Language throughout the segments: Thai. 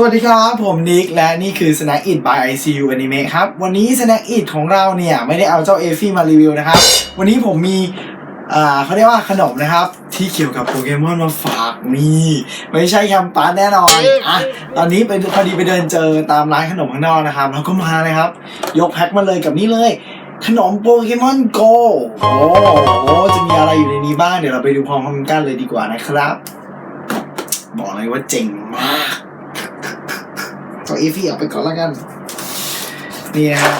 สวัสดีครับผมนิกและนี่คือ Snack It by ICU Anime ครับ วันนี้ Snack It ของเราเนี่ย ไม่ได้เอาเจ้าเอฟี่มารีวิวนะครับ วันนี้ผมมีอ่าเขาเรียกว่าขนมนะครับ ที่เกี่ยวกับโปเกมอนมาฝากนี่ไม่ใช่แคมปัสแน่นอนอะตอนนี้ไปพอดีไปเดินเจอตามร้านขนมข้างนอกนะครับแล้วก็มาเลยครับ ยกแพ็คมาเลยกับนี่เลย ขนมโปเกมอนโกโอ้โหจะมีอะไรอยู่ในนี้บ้างเดี๋ยวเราไปดูพร้อมๆกันเลยดีกว่านะครับ บอกเลยว่าเจ๋งมาก ตัวเอฟี่ออกไปก่อนล้วกัน นี่นะฮะ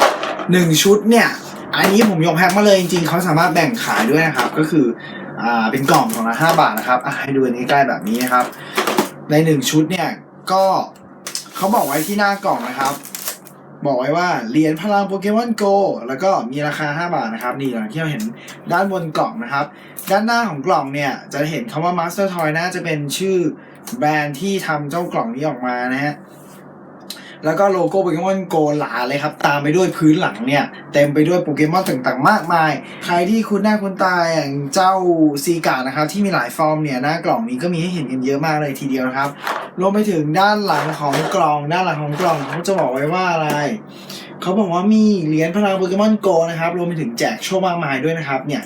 หนึ่งชุดเนี่ย อันนี้ผมยกแพ็คมาเลยจริงๆเขาสามารถแบ่งขายด้วยนะครับ ก็คืออ่าเป็นกล่องของละห้าบาทนะครับอะให้ดูอันนี้ใกล้แบบนี้นะครับ ในหนึ่งชุดเนี่ยก็เขาบอกไว้ที่หน้ากล่องนะครับ บอกไว้ว่าเหรียญพลังโปเกมอนโกแล้วก็มีราคา 5 บาทนะครับ นี่อย่างที่เราเห็นด้านบนกล่องนะครับ ด้านหน้าของกล่องเนี่ย จะเห็นคำว่า Master Toy น่าจะเป็นชื่อแบรนด์ที่ทำเจ้ากล่องนี้ออกมานะฮะ แล้วก็โลโก้โปเกมอนโกหลาเลยครับ ตามไปด้วยพื้นหลังเนี่ย เต็มไปด้วยโปเกมอนต่างๆ มากมาย ใครที่คุ้นหน้าคุ้นตาอย่างเจ้าซีกานะครับ ที่มีหลายฟอร์มเนี่ย หน้ากล่องนี้ก็มีให้เห็นกันเยอะมากเลยทีเดียวนะครับ รวมไปถึงด้านหลังของกล่อง ด้านหลังของกล่องเขาจะบอกไว้ว่าอะไรเขาบอกว่ามีเหรียญพลังโปเกมอนโกนะครับ รวมไปถึงแจกโชคมากมายด้วยนะครับเนี่ย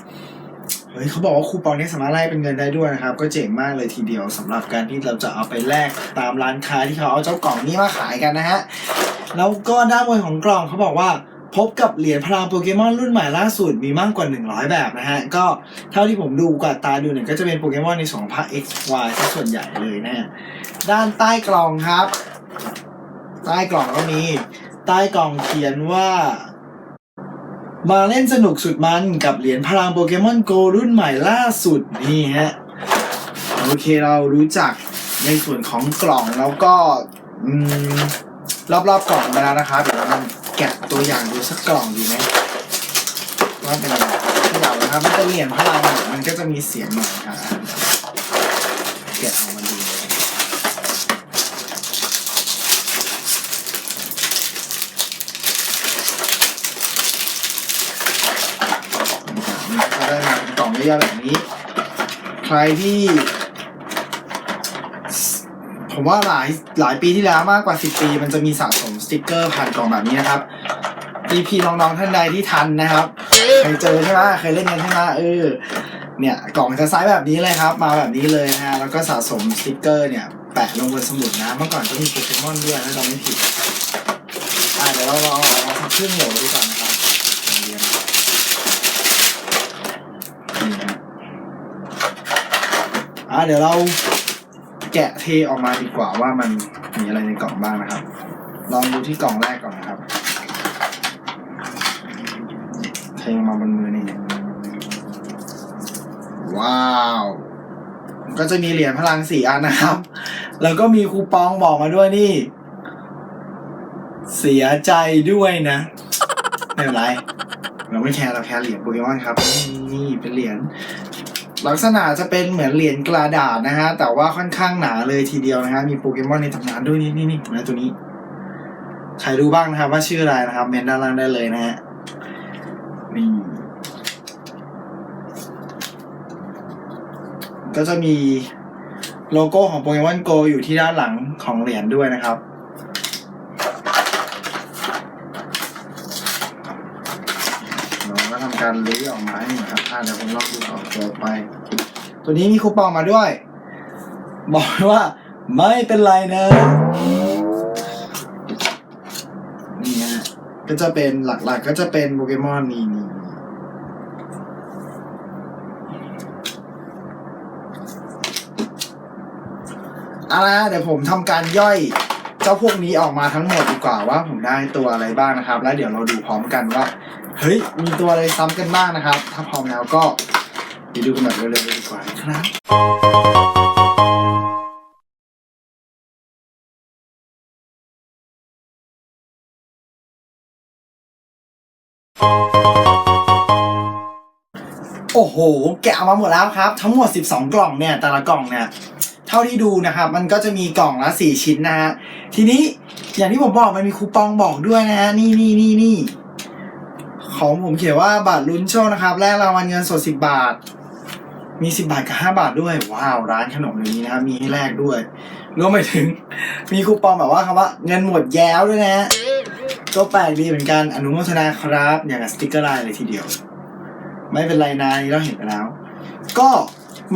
เฮ้ยเขาบอกว่าคูปองนี้สามารถไล่เป็นเงินได้ด้วยนะครับ ก็เจ๋งมากเลยทีเดียวสำหรับการที่เราจะเอาไปแลกตามร้านค้าที่เขาเอาเจ้ากล่องนี้มาขายกันนะฮะแล้วก็ด้านบนของกล่องเขาบอกว่าพบกับเหรียญพลังโปเกมอนรุ่นใหม่ล่าสุดมีมากกว่า 100 แบบนะฮะ ก็เท่าที่ผมดูกว่าตาดูเนี่ยก็จะเป็นโปเกมอนในสองภาค X Y ซะส่วนใหญ่เลยนะฮะด้านใต้กล่องครับ ใต้กล่องก็มี ใต้กล่องเขียนว่า มาเล่นสนุกสุดมันกับเหรียญพลังโปเกมอนโกรุ่นใหม่ล่าสุดนี่ฮะโอเคเรารู้จักในส่วนของกล่องแล้วก็รอบๆกล่องไปแล้วนะครับเดี๋ยวเราแกะตัวอย่างดูสักกล่องดีไหมว่าเป็นอะไรที่เรานะครับมันจะเหรียญพลังมันก็จะมีเสียงหน่อยครับแกะออกมาดูเลย ก็ได้ มาเป็นกล่องเยอะๆแบบนี้ ใครที่ ผมว่าหลายหลายปีที่แล้วมากกว่า 10 ปี มันจะมีสะสมสติกเกอร์ผ่านกล่องแบบนี้นะครับพี่พี่ๆน้องๆท่านใดที่ทันนะครับเคยเจอใช่ไหมเคยเล่นกันใช่ไหมเออเนี่ยกล่องจะไซส์แบบนี้เลยครับ มาแบบนี้เลยนะฮะแล้วก็สะสมสติกเกอร์เนี่ยแปะลงบนสมุดนะเมื่อก่อนก็มีโปเกมอนด้วยถ้าเราไม่ผิดอ่าเดี๋ยวเราลองเอาสักครึ่งโหลดูก่อนนะครับเรียน นี่ฮะ อะเดี๋ยวเราแกะเทออกมาดีกว่าว่ามันมีอะไรในกล่องบ้างนะครับ ลองดูที่กล่องแรกก่อนนะครับเทงมาบนมือนี่ว้าวก็จะมีเหรียญพลังสี่อันนะครับ แล้วก็มีคูปองบอกมาด้วยนี่ เสียใจด้วยนะ ไม่เป็นไร เราไม่แคร์เราแคร์เหรียญโปเกมอนครับนี่เป็นเหรียญลักษณะจะเป็นเหมือนเหรียญกระดาษนะฮะ แต่ว่าค่อนข้างหนาเลยทีเดียวนะฮะ มีโปเกมอนในตำนานด้วยนี่นี่นี่นะตัวนี้ ใครรู้บ้างนะครับว่าชื่ออะไรนะครับเมนด้านล่างได้เลยนะฮะนี่ก็จะมีโลโก้ของโปเกมอนโกอยู่ที่ด้านหลังของเหรียญด้วยนะครับ เรา การลื้อออกมาให้หน่อยครับอ่าเดี๋ยวผมลองดูต่อตัวไป ตัวนี้มีคูปองมาด้วย บอกว่า ไม่เป็นไรนะนี่ฮะก็จะเป็นหลักๆ ก็จะเป็นโปเกมอนนี่นี่เอาละเดี๋ยวผมทำการย่อย เจ้าพวกนี้ออกมาทั้งหมดดีกว่าว่าผมได้ตัวอะไรบ้างนะครับ แล้วเดี๋ยวเราดูพร้อมกันว่า เฮ้ย มีตัวอะไรซ้ำกันบ้างนะครับ ถ้าพร้อมแล้วก็ไปดูกันแบบเร็วๆเลยดีกว่านะครับโอ้โห แกะมาหมดแล้วครับ ทั้งหมด 12 กล่องเนี่ย แต่ละกล่องเนี่ย เท่าที่ดูนะครับ มันก็จะมีกล่องละ4ชิ้นนะฮะทีนี้อย่างที่ผมบอกมันมีคูปองบอกด้วยนะฮะนี่นี่นี่นี่ของผมเขียนว่าบัตรลุ้นโชคนะครับแลกรางวัลเงินสด10บบาท มี10บบาทกับ5บาทด้วยว้าวร้านขนมเดี๋ยนี้นะครับ มีให้แลกด้วยรวมไปถึง มีคูปองแบบว่าคำว่า เงินหมดแย้วด้วยนะก็แปลกดีเหมือนกันอนุโมทนาครับ อย่างกับสติกเกอร์ไลน์เลยทีเดียว ไม่เป็นไรนะอันนี่เราเห็นไปแล้ว ก็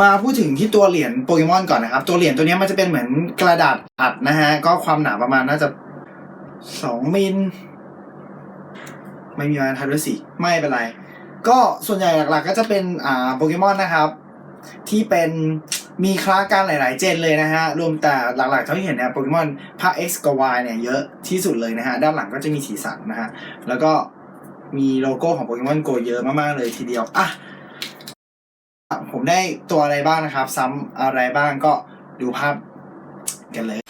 มาพูดถึงที่ตัวเหรียญโปเกมอนก่อนนะครับ ตัวเหรียญตัวนี้มันจะเป็นเหมือนกระดาษอัดนะฮะ ก็ความหนาประมาณน่าจะสองมิลไม่มีมาทัดด้วยสิไม่เป็นไร ก็ส่วนใหญ่หลักๆ ก็จะเป็นอ่าโปเกมอนนะครับ ที่เป็นมีคลาสกันหลาย ๆ เจนเลยนะฮะ รวมแต่หลักๆเท่าที่เห็นเนี่ยโปเกมอนภาค X กับ Y เนี่ยเยอะที่สุดเลยนะฮะ ด้านหลังก็จะมีสีสันนะฮะ แล้วก็มีโลโก้ของโปเกมอนโกเยอะมาก ๆ เลยทีเดียว อะ ผมได้ตัวอะไรบ้างนะครับ ซ้ำอะไรบ้างก็ดูภาพกันเลย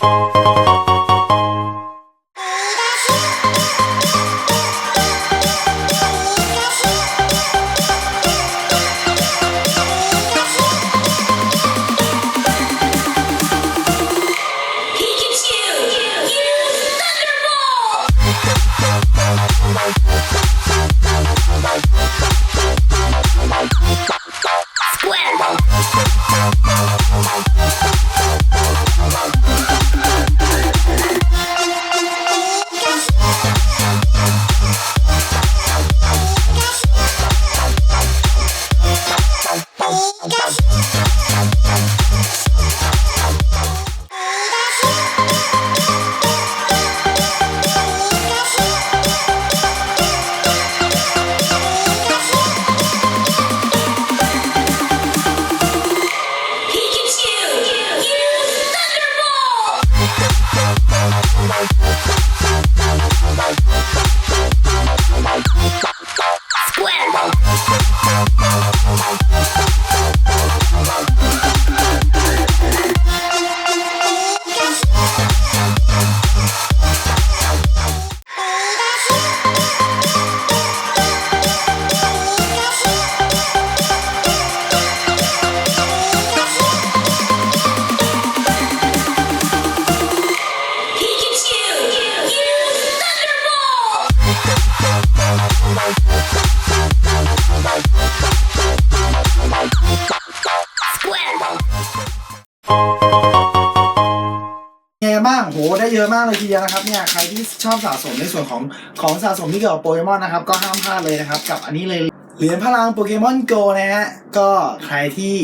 โหได้เยอะมากเลยทีเดียวนะครับเนี่ยใครที่ชอบสะสมในส่วนของของสะสมที่เกี่ยวกับโปเกมอนนะครับก็ห้ามพลาดเลยนะครับ กับอันนี้เลยเหรียญพลังโปเกมอนโกนะฮะก็ใครที่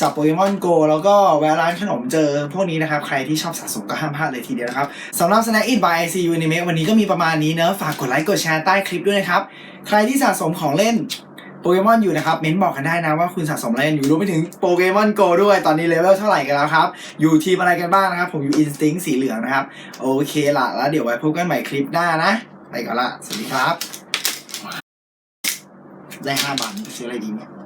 จับโปเกมอนโกแล้วก็แวะร้านขนมเจอพวกนี้นะครับ ใครที่ชอบสะสมก็ห้ามพลาดเลยทีเดียวนะครับสำหรับ Snack It by ICU Anime วันนี้ก็มีประมาณนี้เนอะฝากกดไลค์กดแชร์ใต้คลิปด้วยนะครับ ใครที่สะสมของเล่น โปเกมอนอยู่นะครับเม้นบอกกันได้นะว่าคุณสะสมอะไรกันอยู่รวมไปถึงโปเกมอนโกด้วยตอนนี้เลเวลเท่าไหร่กันแล้วครับ อยู่ทีมอะไรกันบ้างนะครับ ผมอยู่อินสติ้งสีเหลืองนะครับ โอเคละแล้วเดี๋ยวไว้พบกันใหม่คลิปหน้านะ ไปก่อนละ สวัสดีครับ ได้ห้าบาทจะซื้ออะไรดีเนี่ย